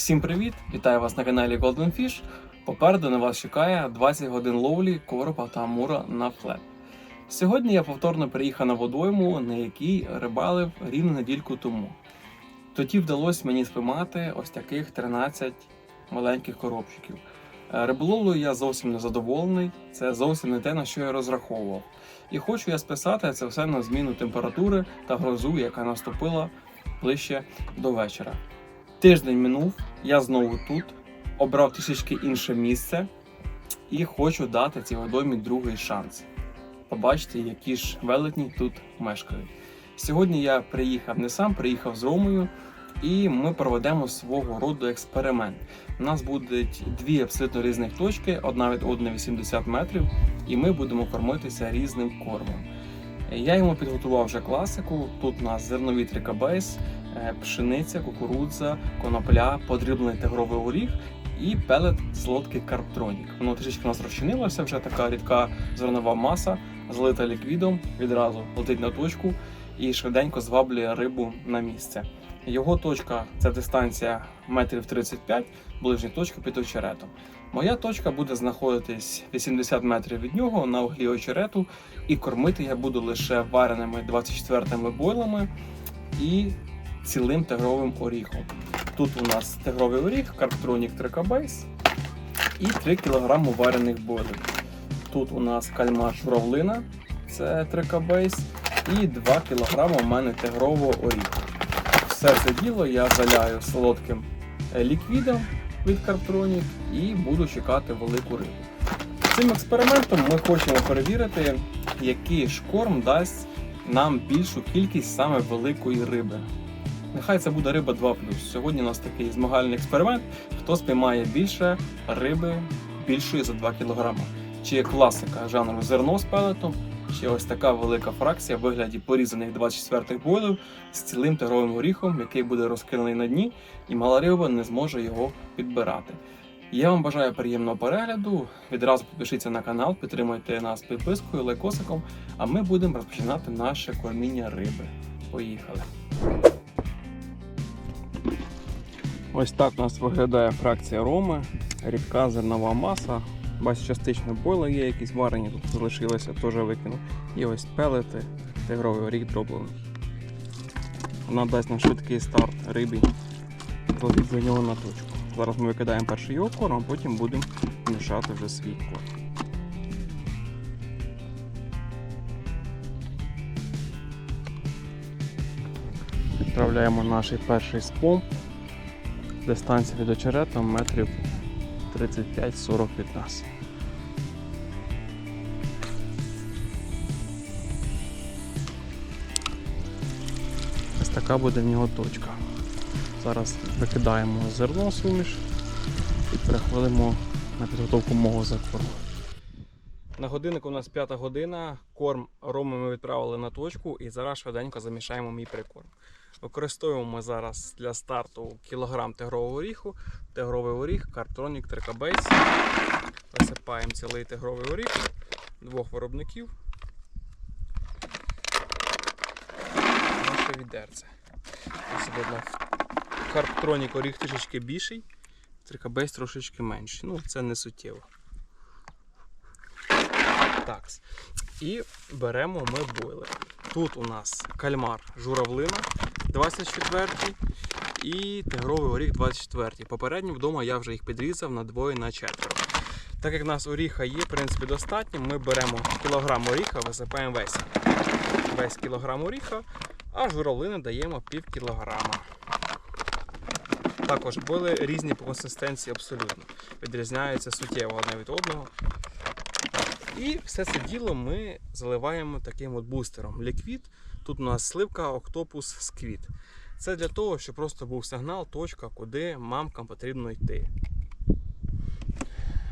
Всім привіт! Вітаю вас на каналі Golden Fish. Попереду на вас чекає 20 годин ловлі коропа та амура на флет. Сьогодні я повторно приїхав на водойму, на якій рибалив рівно недільку тому. Тоді вдалося мені спіймати ось таких 13 маленьких коробчиків. Е, Риболовлею я зовсім не задоволений, це зовсім не те, на що я розраховував. І хочу я списати це все на зміну температури та грозу, яка наступила ближче до вечора. Тиждень минув, я знову тут, обрав трішечки інше місце і хочу дати цій водоймі другий шанс. Побачите, які ж велетні тут мешкають. Сьогодні я приїхав не сам, приїхав з Ромою, і ми проведемо свого роду експеримент. У нас будуть дві абсолютно різних точки, одна від одної 80 метрів, і ми будемо кормитися різним кормом. Я йому підготував вже класику. Тут у нас зернові трикабейс, е, пшениця, кукурудза, конопля, подріблений тигровий горіх і пелет солодкий карптронік. Воно трішки у нас розчинилося, вже така рідка зернова маса, злита ліквідом, відразу летить на точку і швиденько зваблює рибу на місце. Його точка це дистанція метрів 35, ближня точка під очеретом. Моя точка буде знаходитись 80 метрів від нього на углі очерету, і кормити я буду лише вареними 24-ми бойлами і цілим тигровим оріхом. Тут у нас тигровий оріх, карптронік трикабейс і 3 кг варених бойлів. Тут у нас кальмар журавлина, це трикабейс, і 2 кг у мене тигрового оріху. Все це діло я заляю солодким е, ліквідом від Карптронік і буду чекати велику рибу. Цим експериментом ми хочемо перевірити, який ж корм дасть нам більшу кількість саме великої риби. Нехай це буде риба 2 Сьогодні у нас такий змагальний експеримент, хто спіймає більше риби більшої за 2 кг. Чи класика жанру зерно з пелетом, чи ось така велика фракція в вигляді порізаних 24-х бойлів з цілим тигровим горіхом, який буде розкиданий на дні, і мала риба не зможе його підбирати. Я вам бажаю приємного перегляду. Відразу підпишіться на канал, підтримуйте нас підпискою, лайкосиком, а ми будемо розпочинати наше корміння риби. Поїхали! Ось так у нас виглядає фракція роми, рідка зернова маса. Бачите, частично бойли є якісь варені, тут залишилося, теж викину. І ось пелети, тигровий орік дроблений. Вона дасть нам швидкий старт рибі за нього на точку. Зараз ми викидаємо перший його корм, а потім будемо мішати вже свій корм. Відправляємо наш перший спом. Дистанція від очерета метрів 35-40 від нас. Ось така буде в нього точка. Зараз викидаємо зерно суміш і переходимо на підготовку мого закорму. На годиннику у нас п'ята година. Корм роми ми відправили на точку і зараз швиденько замішаємо мій прикорм. Використовуємо ми зараз для старту кілограм тигрового оріху, тигровий оріх, картронік, трикабейс. Висипаємо цілий тигровий оріх двох виробників. Наше відерце. Ось видно, Карптронік оріх трішечки більший, трикабейс трошечки менший. Ну, це не суттєво. Так. І беремо ми бойлер. Тут у нас кальмар журавлина 24 і тигровий оріх 24. Попередньо вдома я вже їх підрізав на двоє на четверо. Так як в нас оріха є, в принципі, достатньо, ми беремо кілограм оріха, висипаємо весь весь кілограм оріха, а журавлини даємо пів кілограма. Також були різні по консистенції абсолютно. Відрізняються суттєво одне від одного. І все це діло ми заливаємо таким от бустером. Ліквід. Тут у нас сливка Октопус сквіт. Це для того, щоб просто був сигнал, точка, куди мамкам потрібно йти.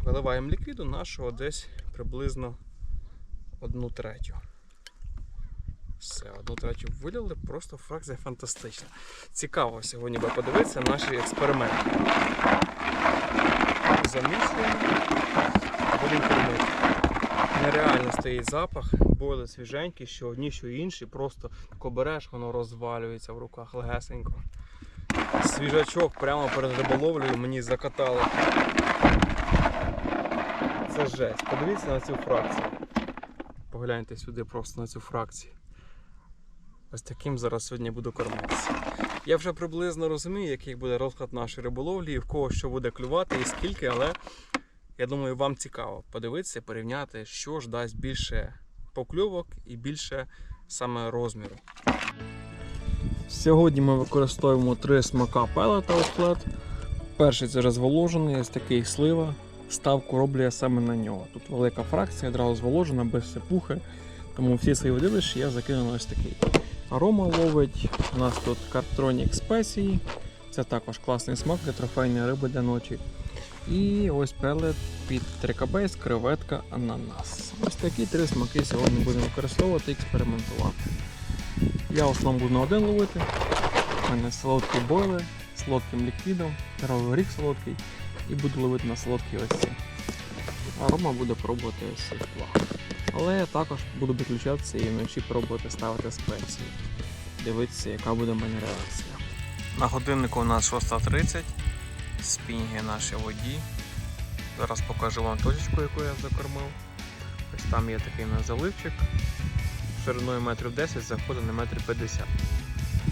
Виливаємо ліквіду нашого десь приблизно одну третю. Все, одну третю вилили, просто фракція фантастична. Цікаво сьогодні би подивитися наші експерименти. Замішуємо, будемо кормити. Нереально стоїть запах, бойли свіженькі, що одні, що інші, просто тако береш, воно розвалюється в руках легесенько. Свіжачок прямо перед риболовлею мені закатали. Це жесть. Подивіться на цю фракцію. Погляньте сюди просто на цю фракцію. Ось таким зараз сьогодні буду кормитися. Я вже приблизно розумію, який буде розклад нашої риболовлі, і в кого що буде клювати і скільки, але я думаю, вам цікаво подивитися, порівняти, що ж дасть більше покльовок і більше саме розміру. Сьогодні ми використовуємо три смака пелета флет. Перший це розволожений, ось такий слива. Ставку роблю я саме на нього. Тут велика фракція, одразу зволожена, без сипухи. Тому всі свої водилища я закинув ось такий. Арома ловить. У нас тут Cartronic спеції. Це також класний смак для трофейної риби для ночі. І ось пелет під трикабейс, креветка, ананас. Ось такі три смаки сьогодні будемо використовувати і експериментувати. Я основному буду на один ловити. У мене солодкі бойли, з солодким ліквідом, здоровий горіх солодкий і буду ловити на солодкі ось ці. А Рома буде пробувати ось два. Але я також буду виключатися і вночі пробувати ставити спеції. Дивитися, яка буде в мене реакція. На годиннику у нас 6.30. Спінги наші воді. Зараз покажу вам точечку, яку я закормив. Ось там є такий заливчик. Шириною метрів 10 заходить на метр 50.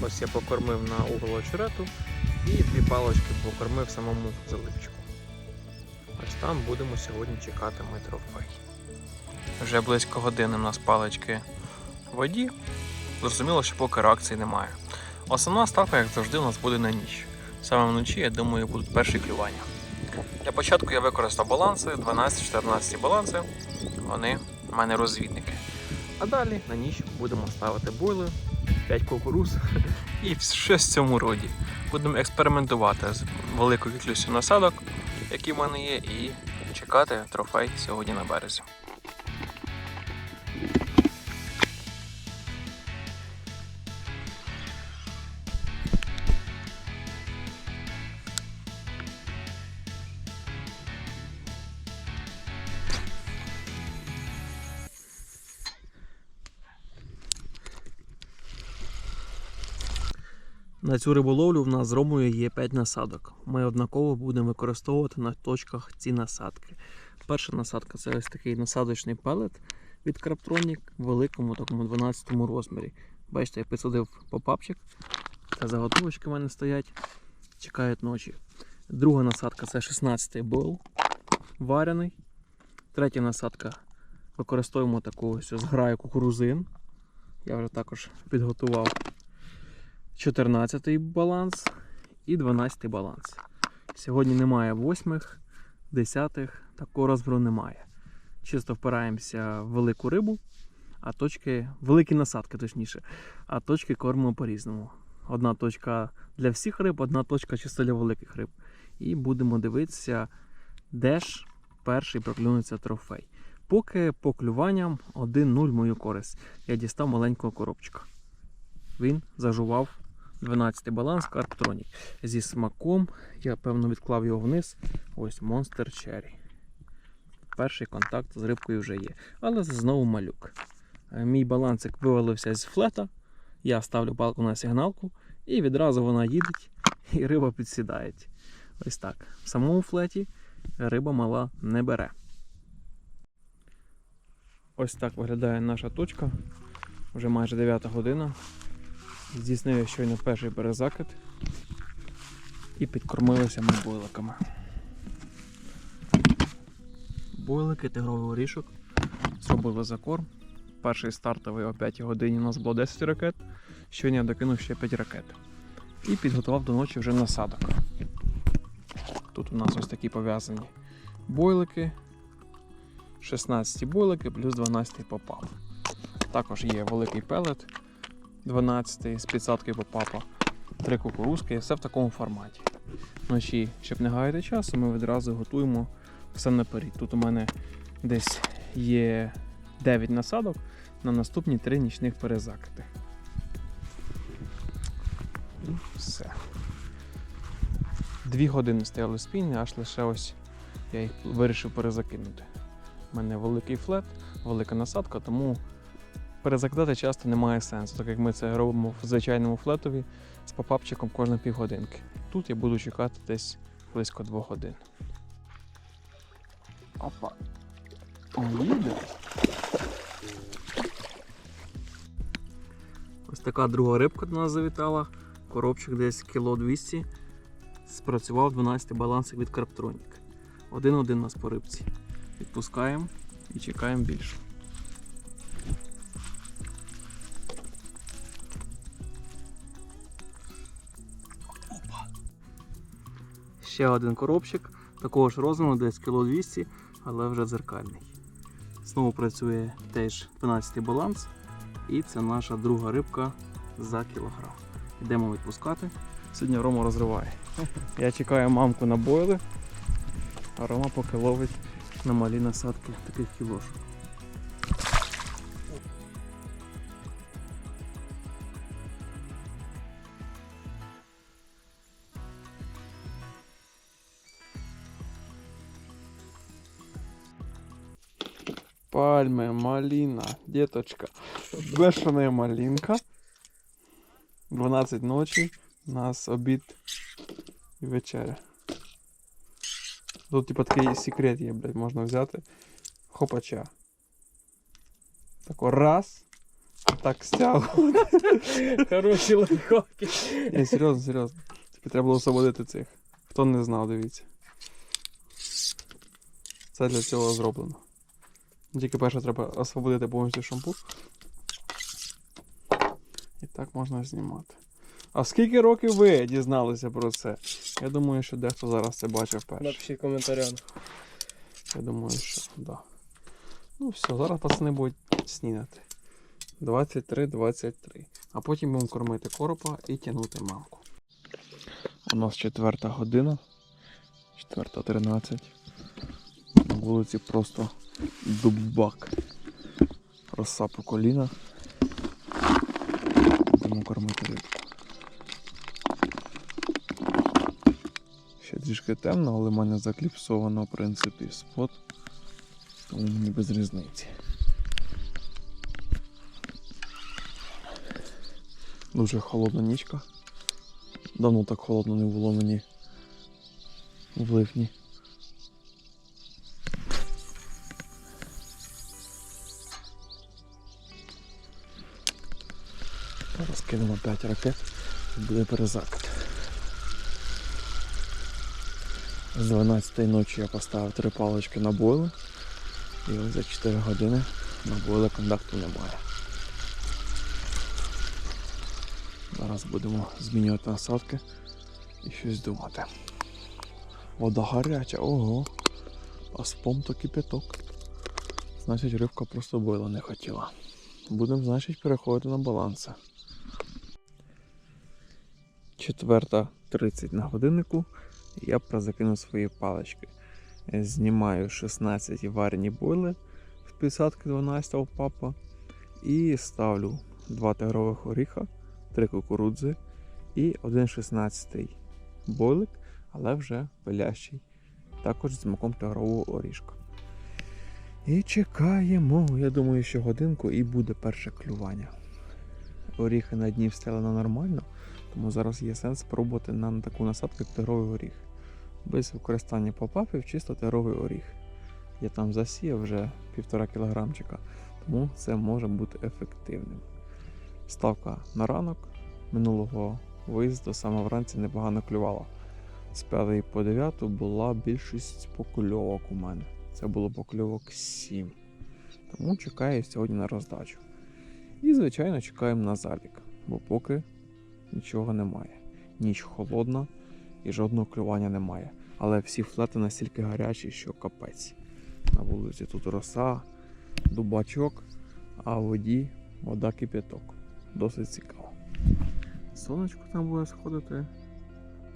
Ось я покормив на угол очерету і дві палочки покормив самому заливчику. Ось там будемо сьогодні чекати ми трофей. Вже близько години у нас палички в воді. Зрозуміло, що поки реакції немає. Основна ставка, як завжди, у нас буде на ніч. Саме вночі, я думаю, будуть перші клювання. Для початку я використав баланси, 12-14 баланси. Вони в мене розвідники. А далі на ніч будемо ставити бойли, 5 кукуруз і щось в цьому роді. Будемо експериментувати з великою кількістю насадок, які в мене є, і чекати трофей сьогодні на березі. На цю риболовлю в нас з Ромою є 5 насадок. Ми однаково будемо використовувати на точках ці насадки. Перша насадка це ось такий насадочний пелет від Краптрonic в великому такому 12 розмірі. Бачите, я підсадив попапчик. Це заготовочки в мене стоять, чекають ночі. Друга насадка це 16-й бойл варений. Третя насадка використовуємо таку ось зграю кукурузин. Я вже також підготував. 14 баланс і 12 баланс. Сьогодні немає восьмих, десятих, такого розбору немає. Чисто впираємося в велику рибу, а точки, великі насадки, точніше, а точки кормимо по-різному. Одна точка для всіх риб, одна точка чисто для великих риб. І будемо дивитися, де ж перший проклюнеться трофей. Поки по клюванням 1-0 мою користь. Я дістав маленького коробчика. Він зажував 12 баланс Карптронік. Зі смаком я певно відклав його вниз. Ось Monster Cherry. Перший контакт з рибкою вже є. Але знову малюк. Е, Мій балансик вивалився з флета. Я ставлю палку на сигналку, і відразу вона їде, і риба підсідає. Ось так. В самому флеті риба мала не бере. Ось так виглядає наша точка. Вже майже 9 година. Здійснив щойно перший перезакид і підкормилися ми бойликами. Бойлики, тигровий орішок. Зробили закорм. Перший стартовий о 5 годині у нас було 10 ракет. Щойно я докинув ще 5 ракет. І підготував до ночі вже насадок. Тут у нас ось такі пов'язані бойлики. 16 бойлики плюс 12 попав. Також є великий пелет 12 з підсадкою попапа, три кукурузки, все в такому форматі. Вночі, щоб не гаяти часу, ми відразу готуємо все наперед. Тут у мене десь є 9 насадок на наступні 3 нічних перезакиди. І все. Дві години стояли спільні, аж лише ось я їх вирішив перезакинути. У мене великий флет, велика насадка, тому перезакидати часто немає сенсу, так як ми це робимо в звичайному флетові з попапчиком кожні півгодинки. Тут я буду чекати десь близько двох годин. Опа. Їде. Ось така друга рибка до нас завітала. Коробчик десь кіло 200. Спрацював 12 балансик від Карптронік. Один-один у нас по рибці. Відпускаємо і чекаємо більше. Ще один коробчик, такого ж розміру, десь кіло 200, але вже дзеркальний. Знову працює теж 12 баланс. І це наша друга рибка за кілограм. Йдемо відпускати. Сьогодні Рома розриває. Я чекаю мамку на бойли, а Рома поки ловить на малі насадки таких кілошок. Пальми, малина, деточка. Бешеная малинка. 12 ночі. У нас обід і вечеря. Тут типа такий секрет є, блядь, можна взяти. Хопача. Тако раз. Так стягувати. Хороші лайфхаки. Ні, серйозно, серйозно. Тобі треба було освободити цих. Хто не знав, дивіться. Це для цього зроблено. Тільки перше треба освободити повністю шампур. І так можна знімати. А скільки років ви дізналися про це? Я думаю, що дехто зараз це бачив перше. Напишіть в коментарях. Я думаю, що да. Ну все, зараз пацани будуть снідати. 23-23. А потім будемо кормити коропа і тягнути мамку. У нас четверта година. 4.13. На вулиці просто дубак. Роса по коліна. Будемо кормити рибку. Ще трішки темно, але в мене закліпсовано в принципі спот. Тому мені без різниці. Дуже холодна нічка. Давно так холодно не було мені в липні. Зараз кинемо 5 ракет і буде перезакид. З 12 ночі я поставив три палички на бойли. І ось за 4 години на бойли контакту немає. Зараз будемо змінювати насадки і щось думати. Вода гаряча, ого. А спом то кипяток. Значить, рибка просто бойла не хотіла. Будемо, значить, переходити на баланси. Четверта 30 на годиннику. Я прозакинув свої палички. Знімаю 16 варені бойли з підсадки 12 папа. І ставлю 2 тигрових оріха, 3 кукурудзи і один 16 бойлик, але вже пилящий. Також з маком тигрового орішка. І чекаємо. Я думаю, що годинку і буде перше клювання. Оріхи на дні встелено нормально, тому зараз є сенс спробувати на таку насадку, як тигровий оріх. Без використання попапів, чисто тигровий оріх. Я там засіяв вже півтора кілограмчика, тому це може бути ефективним. Ставка на ранок минулого виїзду саме вранці непогано клювала. З 5 по 9 була більшість покльовок у мене. Це було покльовок 7. Тому чекаю сьогодні на роздачу. І, звичайно, чекаємо на залік, бо поки нічого немає. Ніч холодна і жодного клювання немає. Але всі флети настільки гарячі, що капець. На вулиці тут роса, дубачок, а в воді вода кипяток. Досить цікаво. Сонечко там буде сходити.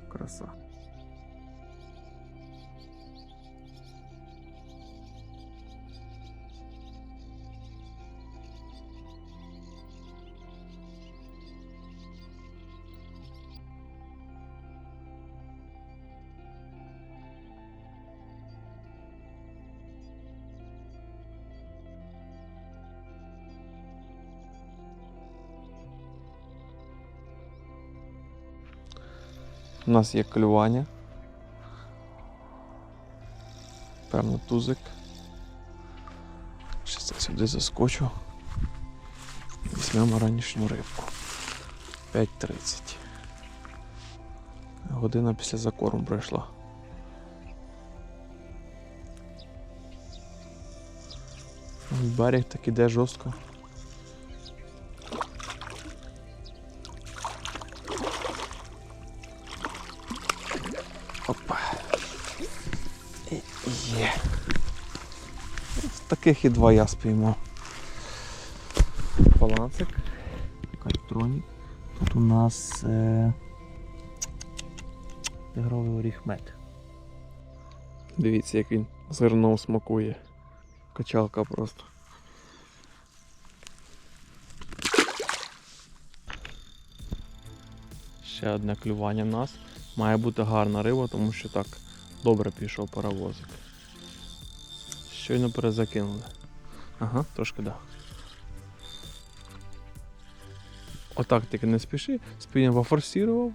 Краса. У нас є клювання. Певно, тузик. Щас я сюди заскочу. Візьмемо ранішню рибку. 5.30. Година після закорму пройшла. Берег так іде жорстко. Таких і два я спіймав. Балансик. Кальтронік. Тут у нас е... тигровий оріх мед. Дивіться, як він зерном смакує. Качалка просто. Ще одне клювання в нас. Має бути гарна риба, тому що так добре пішов паровозик. Щойно перезакинули. Ага, трошки да. Отак тільки не спіши, спиню пофорсував.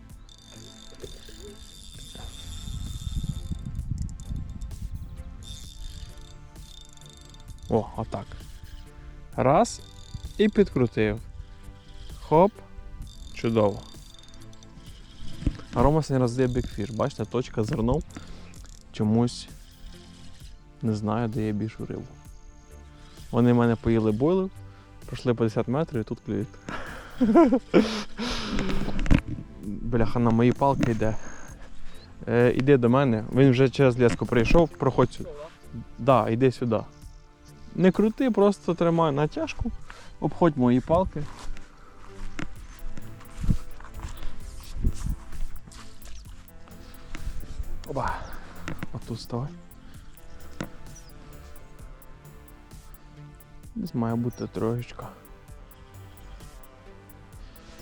О, отак. Раз. І підкрутив. Хоп. Чудово. А Рома сьогодні роздає бікфіш. Бачите, точка зерном чомусь не знаю, де є більшу рибу. Вони мене поїли бойлив, пройшли 50 метрів і тут клюють. Бляха на мої палки йде. Е, іди до мене, він вже через леску прийшов, проходь сюди. Да, йди сюди. Не крути, просто тримай натяжку, обходь мої палки. Оба. Отут вставай. Десь має бути троєчка.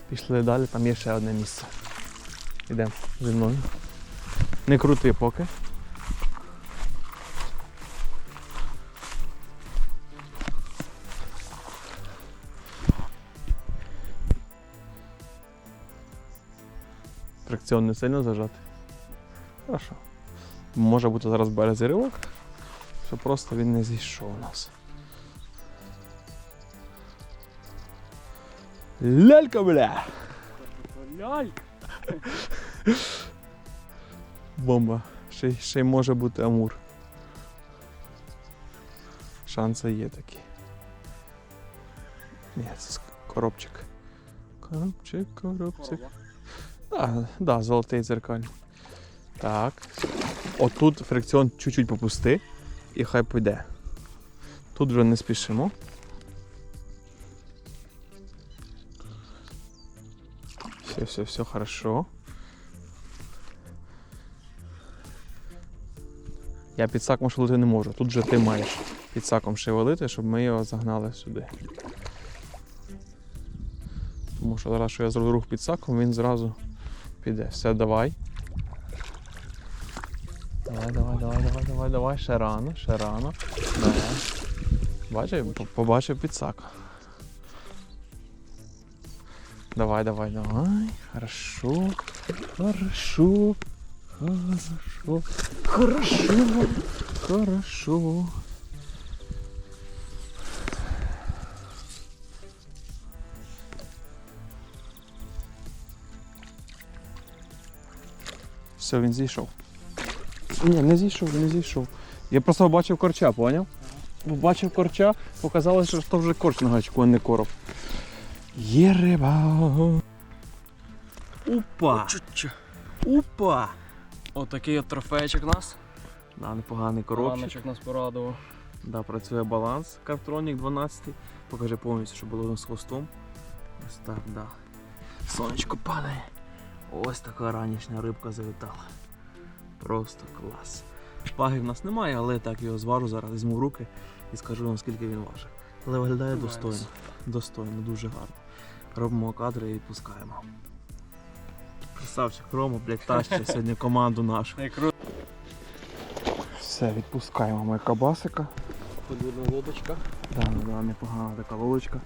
Пішли далі, там є ще одне місце. Йдемо зі мною. Не крути поки. Фрикціон не сильно зажати. Хорошо. Може бути зараз березі ривок, що просто він не зійшов у нас. Лялька, бля! Ляль! Бомба. Ще, ще й може бути амур. Шанси є такі. Ні, це коробчик. Коробчик, коробчик. Да, да, золотий дзеркальний. Так. Отут фрикціон чуть-чуть попусти і хай піде. Тут вже не спішимо. Все, все, все хорошо. Я під саком шевелити не можу. Тут же ти маєш під саком шевелити, щоб ми його загнали сюди. Тому що зараз, що я зроблю рух під саком, він зразу піде. Все, давай. Давай, давай, давай, давай, давай, давай. Ще рано, ще рано. Бачив, По- побачив підсак. Давай, давай, давай. Хорошо. Хорошо. Хорошо. Хорошо. Хорошо. Все, він зійшов. Ні, не зійшов, не зійшов. Я просто бачив корча, поняв? Бачив корча, показалось, що то вже корч на гачку, а не короб. Є риба. Опа! Опа! Отакий от трофейчик у нас. Да, непоганий коробчик. Раночок нас порадував. Да, працює баланс. Картронік 12. Покажи повністю, щоб було з хвостом. Ось так, да. Сонечко падає. Ось така ранішня рибка завітала. Просто клас. Шпаги в нас немає, але так його зважу зараз, візьму в руки і скажу вам, скільки він важить. Але виглядає достойно. Достойно, дуже гарно. Робимо кадри і відпускаємо. Красавчик Рома, блядь, тащить сьогодні команду нашу. Все, відпускаємо ми кабасика. Подвірна лодочка. Да, да, да, непогана така лодочка.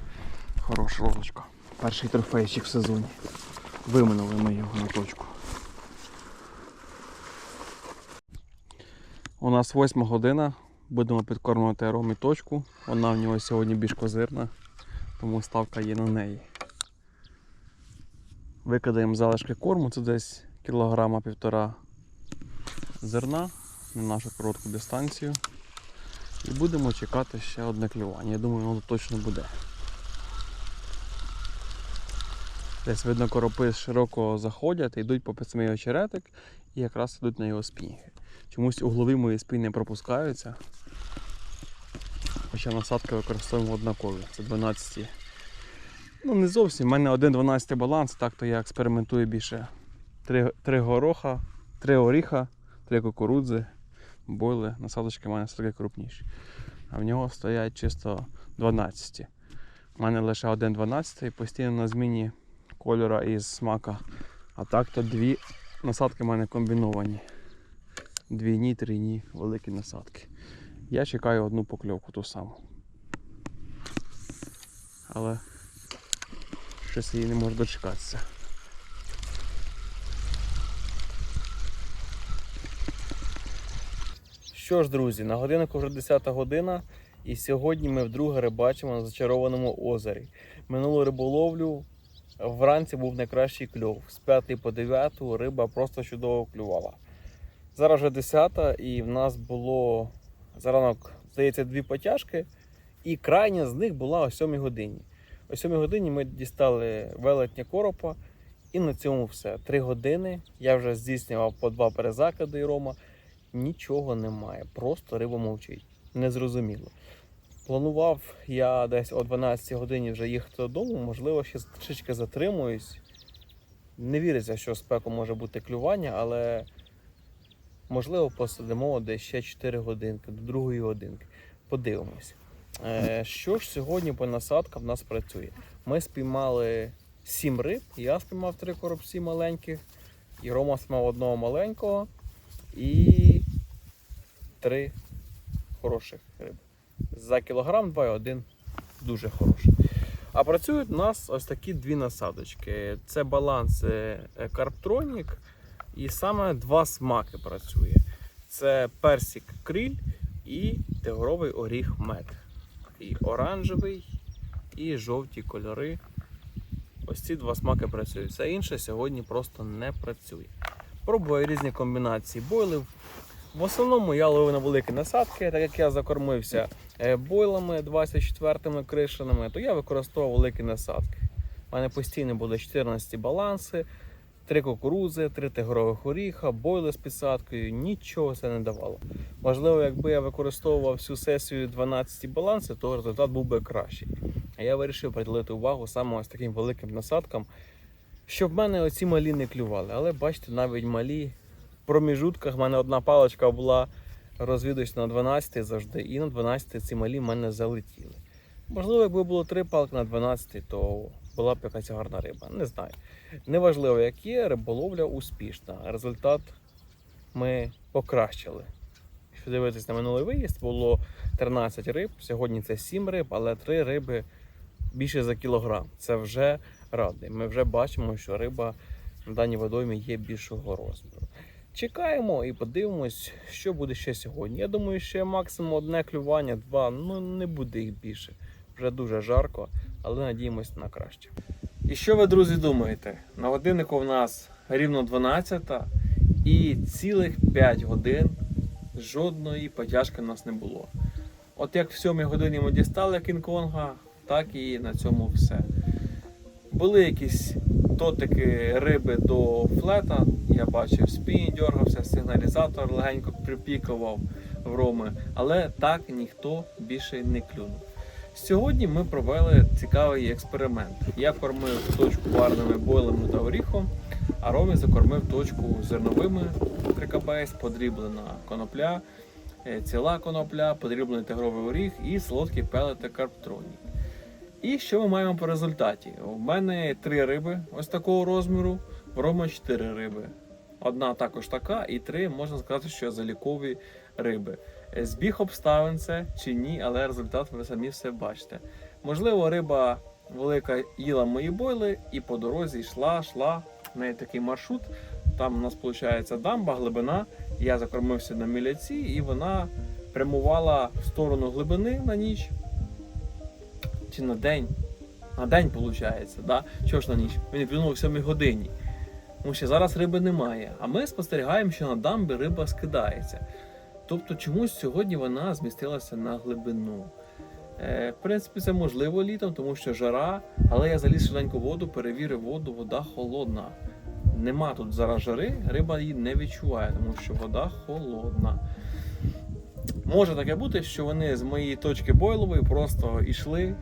Хороша лодочка. Перший трофейчик в сезоні. Виминули ми його на точку. У нас восьма година. Будемо підкормувати Ромі точку. Вона в нього сьогодні більш козирна, тому ставка є на неї. Викидаємо залишки корму, це десь кілограма півтора зерна на нашу коротку дистанцію. І будемо чекати ще одне клювання. Я думаю, воно точно буде. Десь видно, коропи широко заходять, йдуть по самий очеретик і якраз йдуть на його спінги. Чомусь углові мої спіни не пропускаються. Хоча насадки використовуємо однакові. Це 12. Ну не зовсім. У мене 1-12 баланс, так то я експериментую більше. Три, три гороха, три оріха, три кукурудзи, бойли, насадочки в мене все таки крупніші. А в нього стоять чисто 12. У мене лише один 12 постійно на зміні кольора і смака. А так то дві насадки в мене комбіновані. Двійні, трійні, великі насадки. Я чекаю одну покльовку ту саму. Але щось її не можу дочекатися. Що ж, друзі, на годиннику вже 10 година, і сьогодні ми вдруге рибачимо на зачарованому озері. Минулу риболовлю вранці був найкращий кльов. З 5 по 9 риба просто чудово клювала. Зараз вже 10 і в нас було за ранок, здається, дві потяжки, і крайня з них була о 7 годині. О 7 годині ми дістали велетня коропа, і на цьому все. Три години я вже здійснював по два перезакиди і рома. Нічого немає, просто риба мовчить. Незрозуміло. Планував я десь о 12 годині вже їхати додому, можливо, ще трішечки затримуюсь. Не віриться, що спеку може бути клювання, але можливо посидимо десь ще 4 годинки, до другої годинки. Подивимось. Е, що ж сьогодні по насадкам в нас працює? Ми спіймали 7 риб, я спіймав 3 коробці маленьких, і Рома спіймав одного маленького і 3 хороших риби. За кілограм 2,1 дуже хороший. А працюють у нас ось такі дві насадочки. Це баланс е, Карптронік і саме два смаки працює. Це персик криль і тигровий оріх мед. І оранжевий, і жовті кольори. Ось ці два смаки працюють. Все інше сьогодні просто не працює. Пробую різні комбінації бойлів. В основному я ловив на великі насадки, так як я закормився е, бойлами 24 кришеними, то я використовував великі насадки. У мене постійно були 14 баланси, 3 кукурудзи, 3 тигрових оріха, бойли з підсадкою, нічого це не давало. Можливо, якби я використовував всю сесію 12 баланси, то результат був би кращий. А я вирішив приділити увагу саме ось таким великим насадкам, щоб в мене оці малі не клювали. Але бачите, навіть малі в проміжутках в мене одна паличка була розвідувачна на 12 завжди, і на 12 ці малі в мене залетіли. Можливо, якби було три палки на 12, то була б якась гарна риба. Не знаю. Неважливо, як є, риболовля успішна. Результат ми покращили. Якщо дивитись на минулий виїзд, було 13 риб. Сьогодні це 7 риб, але 3 риби більше за кілограм. Це вже радий. Ми вже бачимо, що риба на даній водоймі є більшого розміру. Чекаємо і подивимось, що буде ще сьогодні. Я думаю, ще максимум одне клювання, два, ну не буде їх більше. Вже дуже жарко, але надіємось на краще. І що ви, друзі, думаєте? На годиннику в нас рівно 12 і цілих 5 годин жодної потяжки в нас не було. От як в 7 годині ми дістали Кінг-Конга, так і на цьому все. Були якісь дотики риби до флета, я бачив, спінь дергався, сигналізатор легенько припікував в роми, але так ніхто більше не клюнув. Сьогодні ми провели цікавий експеримент. Я кормив точку варними бойлами та оріхом, а Ромі закормив точку зерновими крикабейс, подріблена конопля, е, ціла конопля, подріблений тигровий оріг і солодкі пелети карптроні. І що ми маємо по результаті? У мене три риби ось такого розміру, в Рома чотири риби. Одна також така, і три можна сказати, що залікові риби. Е, Збіг обставин це чи ні, але результат ви самі все бачите. Можливо, риба велика їла мої бойли і по дорозі йшла, йшла. В неї такий маршрут. Там у нас виходить дамба, глибина, Я закормився на міляці, і вона прямувала в сторону глибини на ніч. Чи на день? На день, виходить, да? Чого ж на ніч? Він клюнув в 7 годині. Тому що зараз риби немає. А ми спостерігаємо, що на дамбі риба скидається. Тобто чомусь сьогодні вона змістилася на глибину. Е, в принципі, це можливо літом, тому що жара, але я заліз швиденько воду, перевірив воду, вода холодна. Нема тут зараз жари, риба її не відчуває, тому що вода холодна. Може таке бути, що вони з моєї точки бойлової просто йшли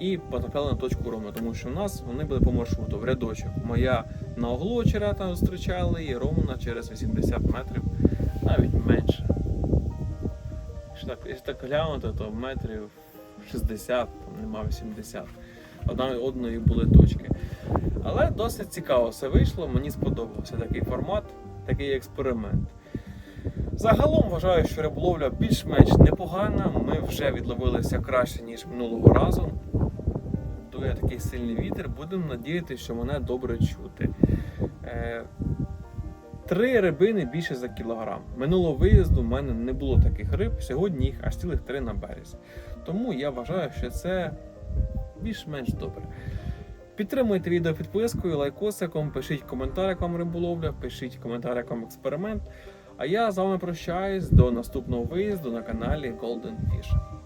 і потрапляли на точку Рома, тому що в нас вони були по маршруту в рядочок. Моя на углу очерета зустрічали і Романа через 80 метрів, навіть менше. Якщо так, глянути, то метрів 60, там нема 80. Одна одної були точки. Але досить цікаво все вийшло, мені сподобався такий формат, такий експеримент. Загалом вважаю, що риболовля більш-менш непогана. Ми вже відловилися краще, ніж минулого разу. Дує такий сильний вітер. Будемо надіятися, що мене добре чути. Три рибини більше за кілограм. Минулого виїзду в мене не було таких риб, сьогодні їх аж цілих три на березі. Тому я вважаю, що це більш-менш добре. Підтримуйте відео підпискою, лайкосиком, пишіть коментар, як вам риболовля, пишіть коментар, як вам експеримент. А я з вами прощаюсь до наступного виїзду на каналі Golden Fish.